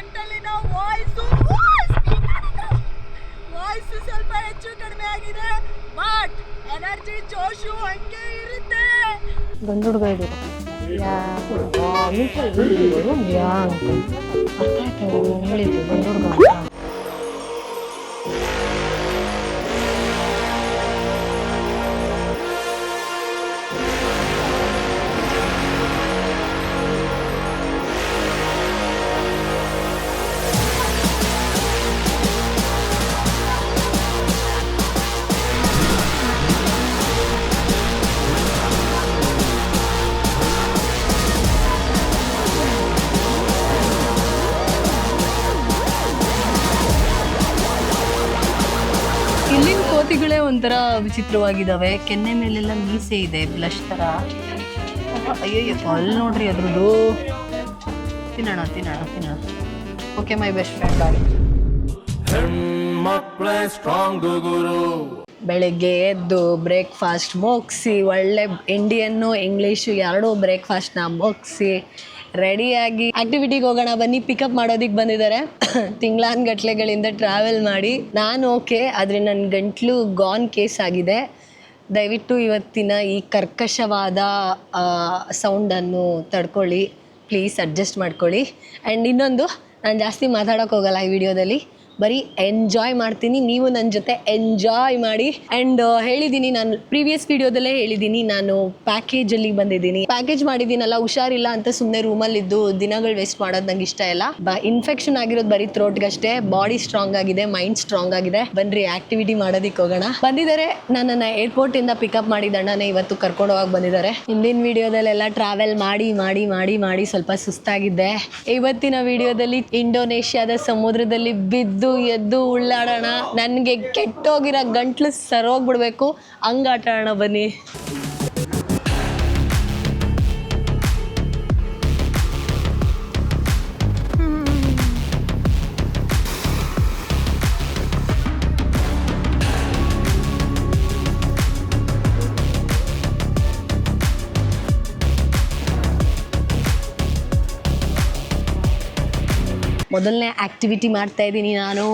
ಗಂಟಲಿನ voice. Voice ಸ್ವಲ್ಪ ಹೆಚ್ಚು ಕಡಿಮೆ ಆಗಿದೆ ಬಟ್ ಎನರ್ಜಿ ಜೋಶು ಹಂಗೆ ಇರುತ್ತೆ. ಗಂಡು ಹುಡುಗ ಇದು. ಯಾ ಯಾ ಅಂತ. ಅರ್ಥ ಆಯ್ತು ಹೇಳಿದ್ದು ಗಂಡು ಹುಡುಗ ವಿಚಿತ್ರವಾಗಿದ್ದಾವೆ ಕೆನ್ನೆ ಮೇಲೆಲ್ಲ ಮೀಸೆ ಇದೆ ಬ್ಲಶ್ ಥರ ಅಯ್ಯಯ್ಯಪ್ಪ ಅಲ್ಲಿ ನೋಡ್ರಿ ಅದ್ರದ್ದು. ತಿನ್ನೋಣ ತಿನ್ನೋಣ ತಿನ್ನೋಣ. Okay my best friend bye ಬೆಳಗ್ಗೆ ಎದ್ದು ಬ್ರೇಕ್ಫಾಸ್ಟ್ ಮುಗಿಸಿ ಒಳ್ಳೆ ಇಂಡಿಯನ್ನು ಇಂಗ್ಲೀಷು ಎರಡೂ ಬ್ರೇಕ್ಫಾಸ್ಟ್ನ ಮುಗಿಸಿ ರೆಡಿಯಾಗಿ ಆಕ್ಟಿವಿಟಿಗೆ ಹೋಗೋಣ. ಬನ್ನಿ ಪಿಕಪ್ ಮಾಡೋದಕ್ಕೆ ಬಂದಿದ್ದಾರೆ. ತಿಂಗಳಾನ್ಗಟ್ಲೆಗಳಿಂದ ಟ್ರಾವೆಲ್ ಮಾಡಿ. ನಾನು ಓಕೆ ಆದರೆ ನನ್ನ ಗಂಟ್ಲು ಗಾನ್ ಕೇಸ್ ಆಗಿದೆ. ದಯವಿಟ್ಟು ಇವತ್ತಿನ ಈ ಕರ್ಕಶವಾದ ಸೌಂಡನ್ನು ತಡ್ಕೊಳ್ಳಿ. ಪ್ಲೀಸ್ ಅಡ್ಜಸ್ಟ್ ಮಾಡ್ಕೊಳ್ಳಿ. ಆ್ಯಂಡ್ ಇನ್ನೊಂದು, ನಾನು ಜಾಸ್ತಿ ಮಾತಾಡೋಕ್ಕೋಗಲ್ಲ ಈ ವಿಡಿಯೋದಲ್ಲಿ ಬರೀ ಎಂಜಾಯ್ ಮಾಡ್ತೀನಿ. ನೀವು ನನ್ನ ಜೊತೆ ಎಂಜಾಯ್ ಮಾಡಿ. ಅಂಡ್ ಹೇಳಿದ್ದೀನಿ ನಾನು ಪ್ರೀವಿಯಸ್ ವಿಡಿಯೋದಲ್ಲೇ ಹೇಳಿದ್ದೀನಿ ನಾನು ಪ್ಯಾಕೇಜಲ್ಲಿ ಬಂದಿದ್ದೀನಿ. ಪ್ಯಾಕೇಜ್ ಮಾಡಿದ್ದೀನಲ್ಲ ಹುಷಾರಿಲ್ಲ ಅಂತ ಸುಮ್ಮನೆ ರೂಮಲ್ಲಿದ್ದು ದಿನಗಳು ವೇಸ್ಟ್ ಮಾಡೋದು ನಂಗೆ ಇಷ್ಟ ಇಲ್ಲ. ಬ ಇನ್ಫೆಕ್ಷನ್ ಆಗಿರೋದು ಬರೀ ಥ್ರೋಟ್ಗಷ್ಟೇ ಬಾಡಿ ಸ್ಟ್ರಾಂಗ್ ಆಗಿದೆ ಮೈಂಡ್ ಸ್ಟ್ರಾಂಗ್ ಆಗಿದೆ. ಬನ್ರಿ ಆಕ್ಟಿವಿಟಿ ಮಾಡೋದಕ್ಕೆ ಹೋಗೋಣ. ಬಂದಿದ್ದಾರೆ ನನ್ನನ್ನು ಏರ್ಪೋರ್ಟಿಂದ ಪಿಕಪ್ ಮಾಡಿದ ಅಣ್ಣನೇ ಇವತ್ತು ಕರ್ಕೊಂಡು ಹೋಗಿ ಬಂದಿದ್ದಾರೆ ಹಿಂದಿನ ವಿಡಿಯೋದಲ್ಲೆಲ್ಲ ಟ್ರಾವೆಲ್ ಮಾಡಿ ಮಾಡಿ ಮಾಡಿ ಮಾಡಿ ಸ್ವಲ್ಪ ಸುಸ್ತಾಗಿದ್ದೆ. ಇವತ್ತಿನ ವಿಡಿಯೋದಲ್ಲಿ ಇಂಡೋನೇಷ್ಯಾದ ಸಮುದ್ರದಲ್ಲಿ ಬಿದ್ದು ಎದ್ದು ಉಳ್ಳಾಡೋಣ. ನನಗೆ ಕೆಟ್ಟೋಗಿರೋ ಗಂಟ್ಲು ಸರೋಗ್ಬಿಡ್ಬೇಕು. ಹಂಗಾಟ ಆಡೋಣ ಬನ್ನಿ. ಮೊದಲನೇ ಆಕ್ಟಿವಿಟಿ ಮಾಡ್ತಾ ಇದ್ದೀನಿ ನಾನು.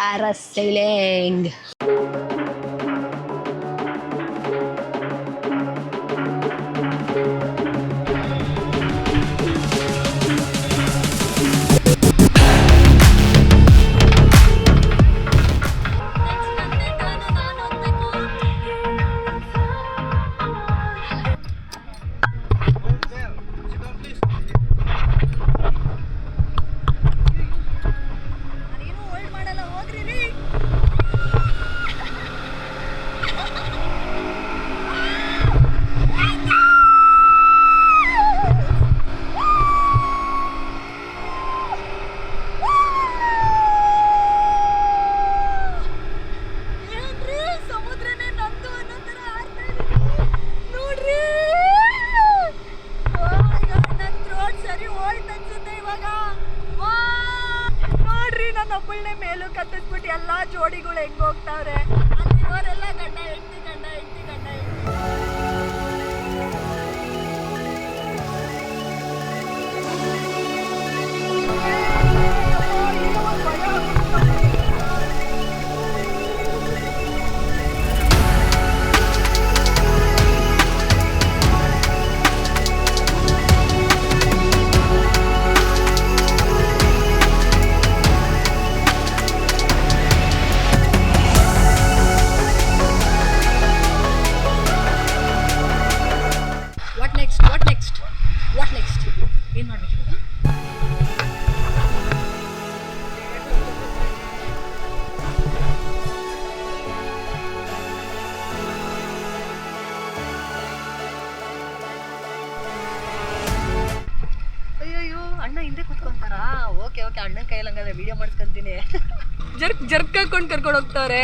ಆರಸೈಲಿಂಗ್ ನಾನೇನು ನೋಡ್ರಿ ಮೇಲೂ ಕತ್ತಿಸ್ಬಿಟ್ಟು ಎಲ್ಲಾ ಜೋಡಿಗಳು ಹೆಂಗ್ ಹೋಗ್ತಾವ್ರೆ? ಅಲ್ಲಿರೋರೆಲ್ಲ ಕೈಯಲ್ಲಿ ಹಂಗಾದ್ರೆ ವಿಡಿಯೋ ಮಾಡ್ಸ್ಕೊಂತೀನಿ. ಜರ್ಕ್ ಜರ್ಕ್ ಹಾಕೊಂಡು ಕರ್ಕೊಂಡು ಹೋಗ್ತಾರೆ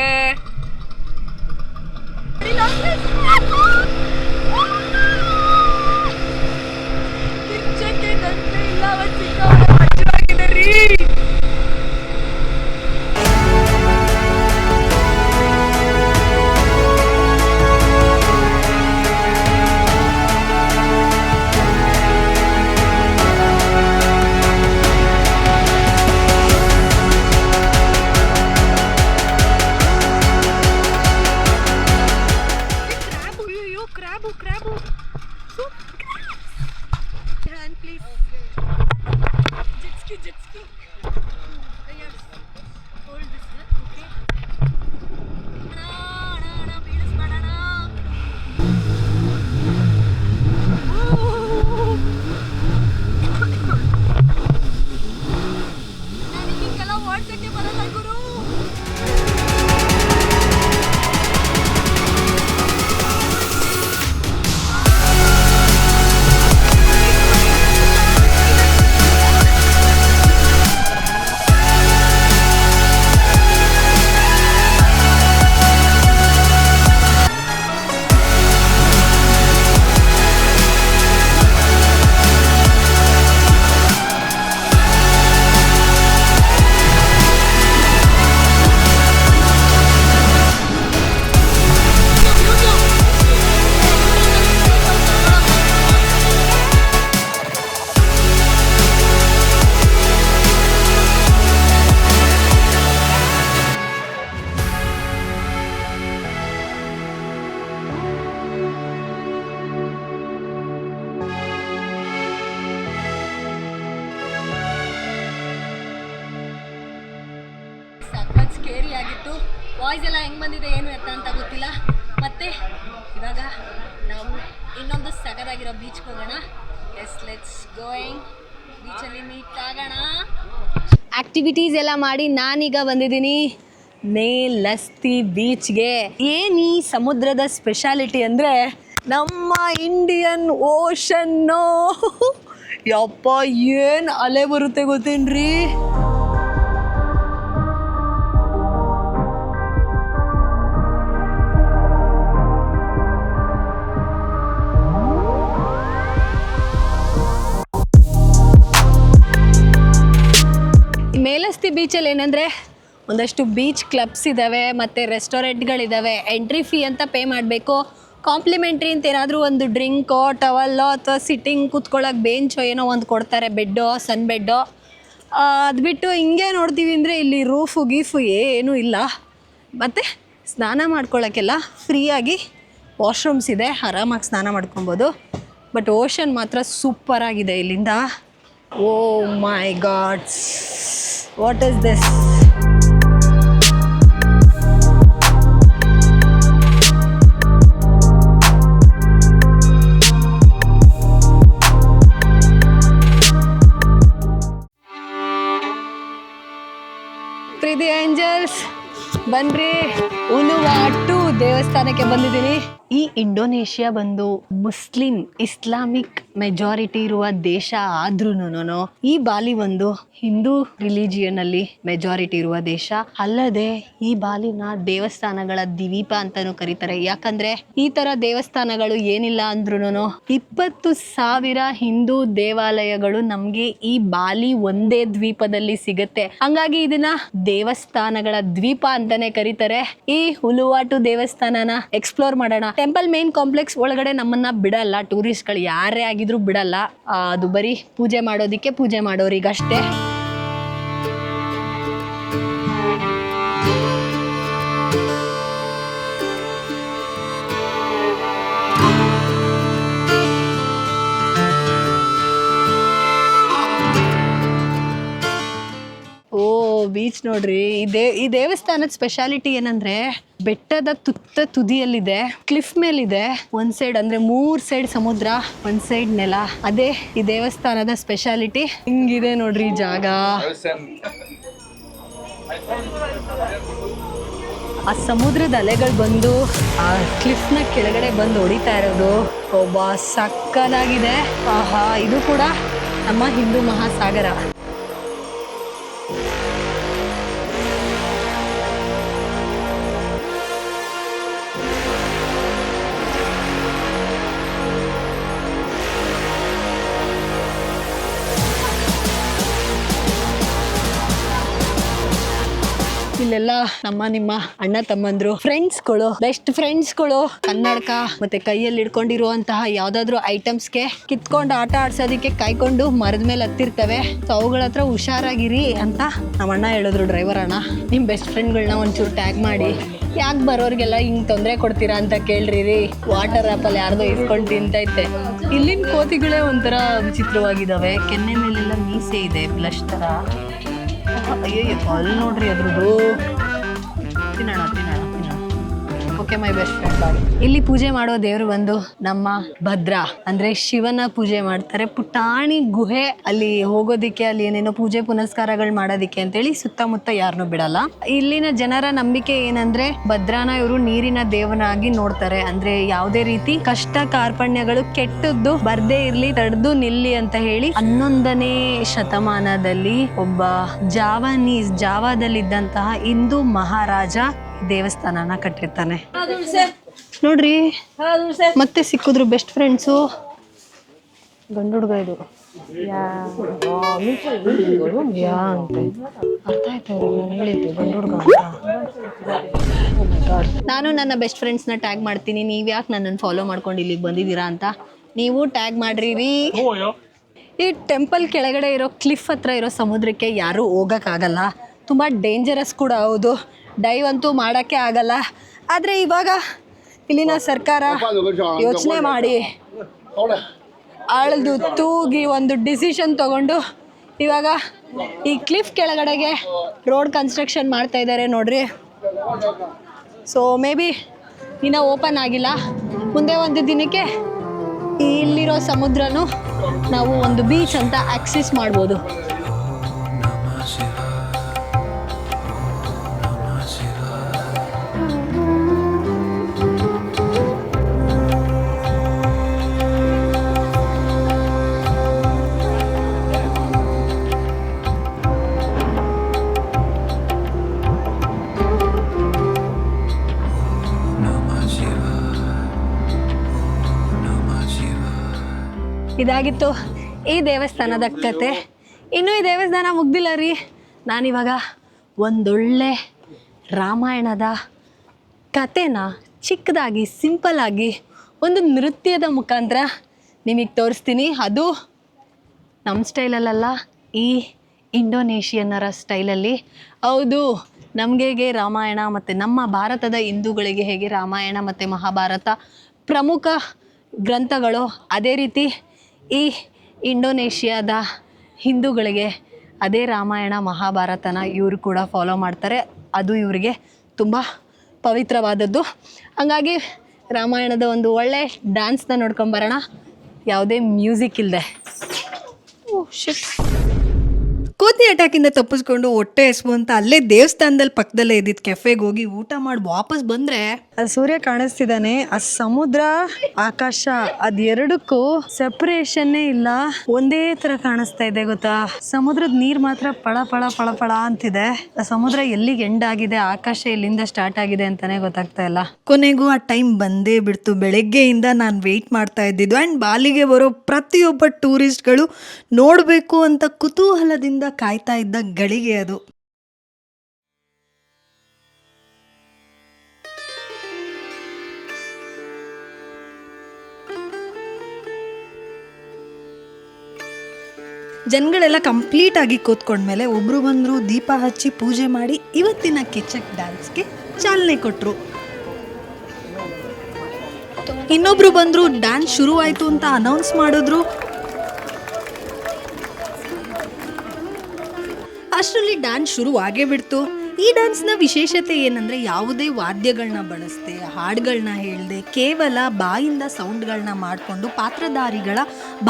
ಗೋಯಿಂಗ್ ಬೀಚಲ್ಲಿ ಮೀಟ್ ಆಗೋಣ. ಆಕ್ಟಿವಿಟೀಸ್ ಎಲ್ಲ ಮಾಡಿ ನಾನೀಗ ಬಂದಿದ್ದೀನಿ ಮೇಲಸ್ತಿ ಬೀಚ್ಗೆ. ಏನು ಈ ಸಮುದ್ರದ ಸ್ಪೆಷಾಲಿಟಿ ಅಂದರೆ ನಮ್ಮ ಇಂಡಿಯನ್ ಓಷನ್ನು ಯಪ್ಪ, ಏನು ಅಲೆ ಬರುತ್ತೆ ಗೊತ್ತೇನ್ರಿ? ಬೀಚಲ್ಲಿ ಏನಂದರೆ ಒಂದಷ್ಟು ಬೀಚ್ ಕ್ಲಬ್ಸ್ ಇದ್ದಾವೆ ಮತ್ತು ರೆಸ್ಟೋರೆಂಟ್ಗಳಿದ್ದಾವೆ ಎಂಟ್ರಿ ಫೀ ಅಂತ ಪೇ ಮಾಡಬೇಕು. ಕಾಂಪ್ಲಿಮೆಂಟ್ರಿ ಅಂತ ಏನಾದರೂ ಒಂದು ಡ್ರಿಂಕೋ ಟವಲ್ಲೋ ಅಥವಾ ಸಿಟ್ಟಿಂಗ್ ಕೂತ್ಕೊಳ್ಳೋಕೆ ಬೆಂಚೋ ಏನೋ ಒಂದು ಕೊಡ್ತಾರೆ, ಬೆಡ್ಡೋ ಸನ್ ಬೆಡ್ಡೋ ಅದು ಬಿಟ್ಟು ಹಿಂಗೆ ನೋಡ್ತೀವಿ ಅಂದರೆ ಇಲ್ಲಿ ರೂಫು ಗೀಫು ಏನೂ ಇಲ್ಲ. ಮತ್ತು ಸ್ನಾನ ಮಾಡ್ಕೊಳ್ಳೋಕ್ಕೆಲ್ಲ ಫ್ರೀಯಾಗಿ ವಾಶ್ರೂಮ್ಸ್ ಇದೆ, ಆರಾಮಾಗಿ ಸ್ನಾನ ಮಾಡ್ಕೊಬೋದು. ಬಟ್ ಓಷನ್ ಮಾತ್ರ ಸೂಪರಾಗಿದೆ ಇಲ್ಲಿಂದ. ಓ my gods what is this pretty angels ಬನ್ರಿ ಉಲುವಾಟು ದೇವಸ್ಥಾನಕ್ಕೆ ಬಂದಿದ್ದೀನಿ ಈ ಇಂಡೋನೇಷ್ಯಾ ಬಂದು ಮುಸ್ಲಿಂ, ಇಸ್ಲಾಮಿಕ್ ಮೆಜಾರಿಟಿ ಇರುವ ದೇಶ ಆದ್ರೂನು ಈ ಬಾಲಿ ಒಂದು ಹಿಂದೂ ರಿಲಿಜಿಯನ್ ಅಲ್ಲಿ ಮೆಜಾರಿಟಿ ಇರುವ ದೇಶ. ಅಲ್ಲದೆ ಈ ಬಾಲಿನ ದೇವಸ್ಥಾನಗಳ ದ್ವೀಪ ಅಂತಾನು ಕರೀತಾರೆ. ಯಾಕಂದ್ರೆ ಈ ತರ ದೇವಸ್ಥಾನಗಳು ಏನಿಲ್ಲ ಅಂದ್ರೂನು ಇಪ್ಪತ್ತು ಸಾವಿರ ಹಿಂದೂ ದೇವಾಲಯಗಳು ನಮ್ಗೆ ಈ ಬಾಲಿ ಒಂದೇ ದ್ವೀಪದಲ್ಲಿ ಸಿಗುತ್ತೆ. ಹಂಗಾಗಿ ಇದನ್ನ ದೇವಸ್ಥಾನಗಳ ದ್ವೀಪ ಅಂತಾನೆ ಕರೀತಾರೆ. ಈ ಹುಲುವಾಟು ದೇವಸ್ಥಾನನ ಎಕ್ಸ್ಪ್ಲೋರ್ ಮಾಡೋಣ. ಟೆಂಪಲ್ ಮೇನ್ ಕಾಂಪ್ಲೆಕ್ಸ್ ಒಳಗಡೆ ನಮ್ಮನ್ನ ಬಿಡಲ್ಲ ಟೂರಿಸ್ಟ್ಗಳು ಯಾರೇ ಆಗಿದ್ರು ಬಿಡಲ್ಲ. ಅದು ಬರೀ ಪೂಜೆ ಮಾಡೋದಿಕ್ಕೆ ಪೂಜೆ ಮಾಡೋರಿಗಷ್ಟೇ. ನೋಡ್ರಿ, ಈ ದೇ, ಈ ದೇವಸ್ಥಾನದ ಸ್ಪೆಷಾಲಿಟಿ ಏನಂದ್ರೆ ಬೆಟ್ಟದ ತುತ್ತ ತುದಿಯಲ್ಲಿದೆ ಕ್ಲಿಫ್ ಮೇಲಿದೆ. ಒಂದ್ ಸೈಡ್ ಅಂದ್ರೆ ಮೂರ್ ಸೈಡ್ ಸಮುದ್ರ, ಒಂದ್ ಸೈಡ್ ನೆಲ. ಅದೇ ಈ ದೇವಸ್ಥಾನದ ಸ್ಪೆಷಾಲಿಟಿ ಹಿಂಗಿದೆ ನೋಡ್ರಿ ಜಾಗ. ಆ ಸಮುದ್ರದ ಅಲೆಗಳು ಬಂದು, ಆ ಕ್ಲಿಫ್ನ ಕೆಳಗಡೆ ಬಂದು ಹೊಡಿತಾ ಇರೋದು ಒಬ್ಬ ಸಕ್ಕದಾಗಿದೆ ಆಹಾ, ಇದು ಕೂಡ ನಮ್ಮ ಹಿಂದೂ ಮಹಾಸಾಗರ. ಇಲ್ಲೆಲ್ಲ ನಮ್ಮ ನಿಮ್ಮ ಅಣ್ಣ ತಮ್ಮಂದ್ರು ಫ್ರೆಂಡ್ಸ್ಗಳು ಬೆಸ್ಟ್ ಫ್ರೆಂಡ್ಸ್ಗಳು ಕನ್ನಡಕ ಮತ್ತೆ ಕೈಯಲ್ಲಿ ಹಿಡ್ಕೊಂಡಿರುವಂತಹ ಯಾವ್ದಾದ್ರು ಐಟಮ್ಸ್ಗೆ ಕಿತ್ಕೊಂಡು ಆಟ ಆಡ್ಸೋದಕ್ಕೆ ಕಾಯ್ಕೊಂಡು ಮರದ ಮೇಲೆ ಹತ್ತಿರ್ತವೆ. ಸೊ ಅವುಗಳ ಹತ್ರ ಹುಷಾರಾಗಿರಿ ಅಂತ ನಮ್ಮ ಅಣ್ಣ ಹೇಳಿದ್ರು ಡ್ರೈವರ್ ಅಣ್ಣ. ನಿಮ್ಮ ಬೆಸ್ಟ್ ಫ್ರೆಂಡ್ಗಳನ್ನ ಒಂಚೂರು ಟ್ಯಾಗ್ ಮಾಡಿ. ಯಾಕೆ ಬರೋರಿಗೆಲ್ಲ ಹಿಂಗೆ ತೊಂದರೆ ಕೊಡ್ತೀರಾ ಅಂತ ಕೇಳ್ರಿ ವಾಟರ್ ಆ್ಯಪಲ್ಲಿ ಯಾರ್ದೋ ಇಸ್ಕೊಂಡು ತಿಂತೈತೆ. ಇಲ್ಲಿನ ಕೋತಿಗಳೇ ಒಂಥರ ವಿಚಿತ್ರವಾಗಿದ್ದಾವೆ ಕೆನ್ನೆ ಮೇಲೆಲ್ಲ ಮೀಸೆ ಇದೆ ಬ್ಲಶ್ ಥರ ಅಯ್ಯಯ್ಯ ಅಲ್ಲಿ ನೋಡ್ರಿ ಅದ್ರದ್ದು. ತಿನ್ನೋಣ ತಿನ್ನೋಣ. ಓಕೆ ಮೈ ಬೆಸ್ಟ್ ಫ್ರೆಂಡ್ ಇಲ್ಲಿ ಪೂಜೆ ಮಾಡೋ ದೇವರು ಬಂದು ನಮ್ಮ ಭದ್ರ. ಅಂದ್ರೆ ಶಿವನ ಪೂಜೆ ಮಾಡ್ತಾರೆ. ಪುಟಾಣಿ ಗುಹೆ ಅಲ್ಲಿ ಹೋಗೋದಿಕ್ಕೆ ಅಲ್ಲಿ ಏನೇನೋ ಪೂಜೆ ಪುನಸ್ಕಾರಗಳು ಮಾಡೋದಿಕ್ಕೆ ಅಂತೇಳಿ ಸುತ್ತಮುತ್ತ ಯಾರನ್ನೂ ಬಿಡಲ್ಲ. ಇಲ್ಲಿನ ಜನರ ನಂಬಿಕೆ ಏನಂದ್ರೆ ಭದ್ರಾನ ಇವರು ನೀರಿನ ದೇವನಾಗಿ ನೋಡ್ತಾರೆ. ಅಂದ್ರೆ ಯಾವುದೇ ರೀತಿ ಕಷ್ಟ ಕಾರ್ಪಣ್ಯಗಳು ಕೆಟ್ಟದ್ದು ಬರ್ದೇ ಇರ್ಲಿ, ತಡೆದು ನಿಲ್ಲಿ ಅಂತ ಹೇಳಿ ಹನ್ನೊಂದನೇ ಶತಮಾನದಲ್ಲಿ ಒಬ್ಬ ಜಾವನೀಸ್ ಜಾವಾದಲ್ಲಿದ್ದಂತಹ ಹಿಂದೂ ಮಹಾರಾಜ ದೇವಸ್ಥಾನನ ಕಟ್ಟಿರ್ತಾನೆ. ನೋಡ್ರಿ ಮತ್ತೆ ಸಿಕ್ಕಿದ್ರು ಬೆಸ್ಟ್ ಫ್ರೆಂಡ್ಸು ಗಂಡು ಹುಡುಗ ಇದು. ಯಾ ಅಂತ ಅರ್ಥ ಆಯ್ತು ನಾನು ಹೇಳಿದ್ದು ಗಂಡು ಹುಡುಗ ಅಂತ ನಾನು ನನ್ನ ಬೆಸ್ಟ್ ಫ್ರೆಂಡ್ಸ್ನ ಟ್ಯಾಗ್ ಮಾಡ್ತೀನಿ. ನೀವು ಯಾಕೆ ನನ್ನನ್ನು ಫಾಲೋ ಮಾಡ್ಕೊಂಡು ಇಲ್ಲಿಗೆ ಬಂದಿದ್ದೀರಾ ಅಂತ. ನೀವು ಟ್ಯಾಗ್ ಮಾಡ್ರಿ ಈ ಟೆಂಪಲ್ ಕೆಳಗಡೆ ಇರೋ ಕ್ಲಿಫ್ ಹತ್ರ ಇರೋ ಸಮುದ್ರಕ್ಕೆ ಯಾರೂ ಹೋಗೋಕ್ಕಾಗಲ್ಲ. ತುಂಬ ಡೇಂಜರಸ್ ಕೂಡ ಹೌದು. ಡೈವ್ ಅಂತೂ ಮಾಡೋಕ್ಕೆ ಆಗಲ್ಲ. ಆದರೆ ಇವಾಗ ಇಲ್ಲಿನ ಸರ್ಕಾರ ಯೋಚನೆ ಮಾಡಿ. ಆಳ್ದು ತೂಗಿ ಒಂದು ಡಿಸಿಷನ್ ತಗೊಂಡು ಇವಾಗ ಈ ಕ್ಲಿಫ್ ಕೆಳಗಡೆಗೆ ರೋಡ್ ಕನ್ಸ್ಟ್ರಕ್ಷನ್ ಮಾಡ್ತಾ ಇದ್ದಾರೆ ನೋಡ್ರಿ. ಸೊ ಮೇ ಬಿ ಇನ್ನೂ ಓಪನ್ ಆಗಿಲ್ಲ. ಮುಂದೆ ಒಂದು ದಿನಕ್ಕೆ ಇಲ್ಲಿರೋ ಸಮುದ್ರನೂ ನಾವು ಒಂದು ಬೀಚ್ ಅಂತ ಆಕ್ಸೆಸ್ ಮಾಡ್ಬೋದು. ಇದಾಗಿತ್ತು ಈ ದೇವಸ್ಥಾನದ ಕತೆ. ಇನ್ನೂ ಈ ದೇವಸ್ಥಾನ ಮುಗ್ದಿಲ್ಲ ರೀ. ನಾನಿವಾಗ ಒಂದೊಳ್ಳೆ ರಾಮಾಯಣದ ಕತೆನ ಚಿಕ್ಕದಾಗಿ ಸಿಂಪಲ್ಲಾಗಿ ಒಂದು ನೃತ್ಯದ ಮುಖಾಂತರ ನಿಮಗೆ ತೋರಿಸ್ತೀನಿ. ಅದು ನಮ್ಮ ಸ್ಟೈಲಲ್ಲ ಈ ಇಂಡೋನೇಷಿಯನ್ನರ ಸ್ಟೈಲಲ್ಲಿ. ಹೌದು, ನಮಗೆ ರಾಮಾಯಣ ಮತ್ತು ನಮ್ಮ ಭಾರತದ ಹಿಂದೂಗಳಿಗೆ ಹೇಗೆ ರಾಮಾಯಣ ಮತ್ತು ಮಹಾಭಾರತ ಪ್ರಮುಖ ಗ್ರಂಥಗಳು ಅದೇ ರೀತಿ ಈ ಇಂಡೋನೇಷ್ಯಾದ ಹಿಂದೂಗಳಿಗೆ ಅದೇ ರಾಮಾಯಣ, ಮಹಾಭಾರತನ ಇವರು ಕೂಡ ಫಾಲೋ ಮಾಡ್ತಾರೆ. ಅದು ಇವರಿಗೆ ತುಂಬ ಪವಿತ್ರವಾದದ್ದು. ಹಂಗಾಗಿ ರಾಮಾಯಣದ ಒಂದು ಒಳ್ಳೆ ಡ್ಯಾನ್ಸ್ನ ನೋಡ್ಕೊಂಬರೋಣ ಯಾವುದೇ ಮ್ಯೂಸಿಕ್ ಇಲ್ಲದೆ ಶಿಟ್ ಕೋತಿ ಅಟ್ಯಾಕಿಂದ ತಪ್ಪಿಸ್ಕೊಂಡು ಹೊಟ್ಟೆ ಎಸ್ಬು ಅಂತ ಅಲ್ಲೇ ದೇವಸ್ಥಾನದಲ್ಲಿ ಪಕ್ಕದಲ್ಲೇ ಇದ್ದಿದ್ದು ಕೆಫೆಗೆ ಹೋಗಿ ಊಟ ಮಾಡಿ ವಾಪಸ್ ಬಂದ್ರೆ ಆ ಸೂರ್ಯ ಕಾಣಿಸ್ತಿದ್ದಾನೆ. ಆ ಸಮುದ್ರ, ಆಕಾಶ ಅದೆರಡಕ್ಕೂ ಸೆಪರೇಷನ್ನೇ ಇಲ್ಲ. ಒಂದೇ ತರ ಕಾಣಿಸ್ತಾ ಇದೆ ಗೊತ್ತಾ? ಸಮುದ್ರದ ನೀರ್ ಮಾತ್ರ ಪಳ ಪಳ ಪಳ ಪಳ ಅಂತಿದೆ. ಆ ಸಮುದ್ರ ಎಲ್ಲಿಗೆ ಎಂಡ್ ಆಗಿದೆ, ಆಕಾಶ ಎಲ್ಲಿಂದ ಸ್ಟಾರ್ಟ್ ಆಗಿದೆ ಅಂತಾನೆ ಗೊತ್ತಾಗ್ತಾ ಇಲ್ಲ. ಕೊನೆಗೂ ಆ ಟೈಮ್ ಬಂದೇ ಬಿಡ್ತು. ಬೆಳಗ್ಗೆಯಿಂದ ನಾನು ವೆಯ್ಟ್ ಮಾಡ್ತಾ ಇದ್ದಿದ್ದು ಆ್ಯಂಡ್ ಬಾಲಿಗೆ ಬರೋ ಪ್ರತಿಯೊಬ್ಬ ಟೂರಿಸ್ಟ್ಗಳು ನೋಡಬೇಕು ಅಂತ ಕುತೂಹಲದಿಂದ ಕಾಯ್ತಾ ಇದ್ದ ಗಳಿಗೆ ಅದು. ಜನಗಳೆಲ್ಲ ಕಂಪ್ಲೀಟ್ ಆಗಿ ಕೂತ್ಕೊಂಡ್ಮೇಲೆ ಒಬ್ಬರು ಬಂದರು, ದೀಪ ಹಚ್ಚಿ ಪೂಜೆ ಮಾಡಿ ಇವತ್ತಿನ ಕಿಚಕ್ ಡ್ಯಾನ್ಸ್ಗೆ ಚಾಲನೆ ಕೊಟ್ಟರು ಇನ್ನೊಬ್ರು ಬಂದರು, ಡ್ಯಾನ್ಸ್ ಶುರುವಾಯಿತು ಅಂತ ಅನೌನ್ಸ್ ಮಾಡಿದ್ರು. ಅಷ್ಟರಲ್ಲಿ ಡ್ಯಾನ್ಸ್ ಶುರು ಆಗೇ ಬಿಡ್ತು. ಈ ಡ್ಯಾನ್ಸ್ನ ವಿಶೇಷತೆ ಏನಂದ್ರೆ ಯಾವುದೇ ವಾದ್ಯಗಳನ್ನ ಬಳಸದೆ ಹಾಡುಗಳನ್ನ ಹೇಳದೆ, ಕೇವಲ ಬಾಯಿಂದ ಸೌಂಡ್ಗಳನ್ನ ಮಾಡಿಕೊಂಡು ಪಾತ್ರಧಾರಿಗಳ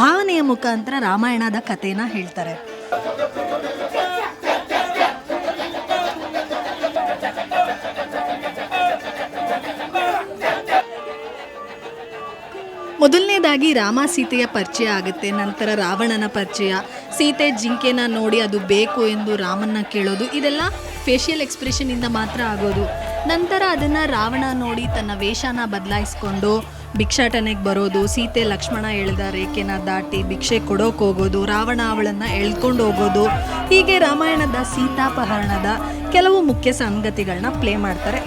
ಭಾವನೆಯ ಮುಖಾಂತರ ರಾಮಾಯಣದ ಕಥೆನ ಹೇಳ್ತಾರೆ. ಮೊದಲನೇದಾಗಿ ರಾಮ ಸೀತೆಯ ಪರಿಚಯ ಆಗುತ್ತೆ, ನಂತರ ರಾವಣನ ಪರಿಚಯ. ಸೀತೆ ಜಿಂಕೆನ ನೋಡಿ ಅದು ಬೇಕು ಎಂದು ರಾಮನ್ನ ಕೇಳೋದು, ಇದೆಲ್ಲ ಫೇಶಿಯಲ್ ಎಕ್ಸ್ಪ್ರೆಷನಿಂದ ಮಾತ್ರ ಆಗೋದು. ನಂತರ ಅದನ್ನು ರಾವಣ ನೋಡಿ ತನ್ನ ವೇಷನ ಬದಲಾಯಿಸ್ಕೊಂಡು ಭಿಕ್ಷಾಟನೆಗೆ ಬರೋದು, ಸೀತೆ ಲಕ್ಷ್ಮಣ ಎಳೆದ ರೇಖೆನ ದಾಟಿ ಭಿಕ್ಷೆ ಕೊಡೋಕೆ ಹೋಗೋದು, ರಾವಣ ಅವಳನ್ನು ಎಳ್ಕೊಂಡು ಹೋಗೋದು, ಹೀಗೆ ರಾಮಾಯಣದ ಸೀತಾಪಹರಣದ ಕೆಲವು ಮುಖ್ಯ ಸಂಗತಿಗಳನ್ನ ಪ್ಲೇ ಮಾಡ್ತಾರೆ.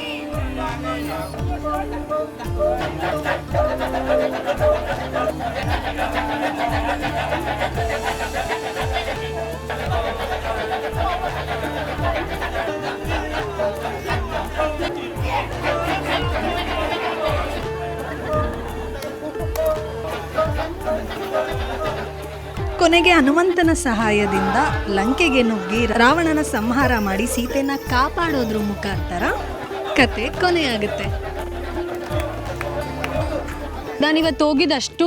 ಕೊನೆಗೆ ಹನುಮಂತನ ಸಹಾಯದಿಂದ ಲಂಕೆಗೆ ನುಗ್ಗಿ ರಾವಣನ ಸಂಹಾರ ಮಾಡಿ ಸೀತೆನ ಕಾಪಾಡೋದ್ರ ಮುಖಾಂತರ ಕತೆ ಕೊನೆಯಾಗುತ್ತೆ. ನಾನಿವತ್ತು ಹೋಗಿದಷ್ಟು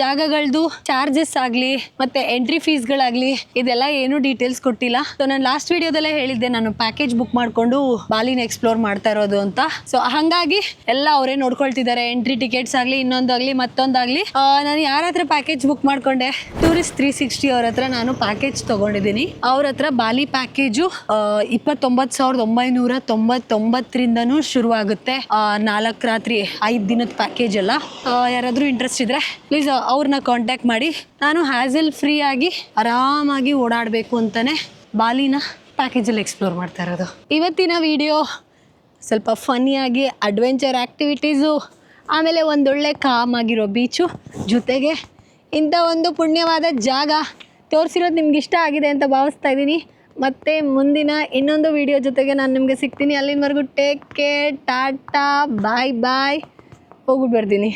ಜಾಗಗಳದ್ದು ಚಾರ್ಜಸ್ ಆಗಲಿ, ಮತ್ತೆ ಎಂಟ್ರಿ ಫೀಸ್ಗಳಾಗಲಿ ಇದೆಲ್ಲ ಏನು ಡೀಟೇಲ್ಸ್ ಕೊಟ್ಟಿಲ್ಲ. ಸೊ ನಾನು ಲಾಸ್ಟ್ ವಿಡಿಯೋದಲ್ಲೇ ಹೇಳಿದ್ದೆ, ನಾನು ಪ್ಯಾಕೇಜ್ ಬುಕ್ ಮಾಡಿಕೊಂಡು ಬಾಲಿನ ಎಕ್ಸ್ಪ್ಲೋರ್ ಮಾಡ್ತಾ ಇರೋದು ಅಂತ. ಸೊ ಹಾಗಾಗಿ ಎಲ್ಲ ಅವರೇ ನೋಡ್ಕೊಳ್ತಿದ್ದಾರೆ. ಎಂಟ್ರಿ ಟಿಕೆಟ್ಸ್ ಆಗಲಿ ಇನ್ನೊಂದಾಗಲಿ ಮತ್ತೊಂದಾಗಲಿ ನಾನು ಯಾರ ಹತ್ರ ಪ್ಯಾಕೇಜ್ ಬುಕ್ ಮಾಡ್ಕೊಂಡೆ? ಟೂರಿಸ್ಟ್ ತ್ರೀ ಸಿಕ್ಸ್ಟಿ ಅವ್ರ ಹತ್ರ ನಾನು ಪ್ಯಾಕೇಜ್ ತೊಗೊಂಡಿದ್ದೀನಿ. ಅವ್ರ ಹತ್ರ ಬಾಲಿ ಪ್ಯಾಕೇಜು ಇಪ್ಪತ್ತೊಂಬತ್ತು ಸಾವಿರದ ಒಂಬೈನೂರ ತೊಂಬತ್ತೊಂಬತ್ತರಿಂದನೂ ಶುರುವಾಗುತ್ತೆ. ನಾಲ್ಕು ರಾತ್ರಿ, ಐದು ದಿನದ ಪ್ಯಾಕೇಜ್ ಎಲ್ಲ. ಯಾರಾದರೂ ಇಂಟ್ರೆಸ್ಟ್ ಇದ್ದರೆ ಪ್ಲೀಸ್ ಅವ್ರನ್ನ ಕಾಂಟ್ಯಾಕ್ಟ್ ಮಾಡಿ. ನಾನು ಹ್ಯಾಸಲ್ ಫ್ರೀ ಆಗಿ ಆರಾಮಾಗಿ ಓಡಾಡಬೇಕು ಅಂತಲೇ ಬಾಲಿನ ಪ್ಯಾಕೇಜಲ್ಲಿ ಎಕ್ಸ್ಪ್ಲೋರ್ ಮಾಡ್ತಾ ಇರೋದು. ಇವತ್ತಿನ ವಿಡಿಯೋ ಸ್ವಲ್ಪ ಫನ್ನಿಯಾಗಿ ಅಡ್ವೆಂಚರ್ ಆ್ಯಕ್ಟಿವಿಟೀಸು ಆಮೇಲೆ ಒಂದೊಳ್ಳೆ ಕಾಮ್ ಆಗಿರೋ ಬೀಚು ಜೊತೆಗೆ ಇಂಥ ಒಂದು ಪುಣ್ಯವಾದ ಜಾಗ ತೋರಿಸಿರೋದು ನಿಮ್ಗೆ ಇಷ್ಟ ಆಗಿದೆ ಅಂತ ಭಾವಿಸ್ತಾ ಇದ್ದೀನಿ. ಮತ್ತು ಮುಂದಿನ ಇನ್ನೊಂದು ವಿಡಿಯೋ ಜೊತೆಗೆ ನಾನು ನಿಮಗೆ ಸಿಗ್ತೀನಿ. ಅಲ್ಲಿನವರೆಗೂ take care tata bye bye ಹೋಗ್ಬಿಟ್ಟು ಬರ್ತೀನಿ.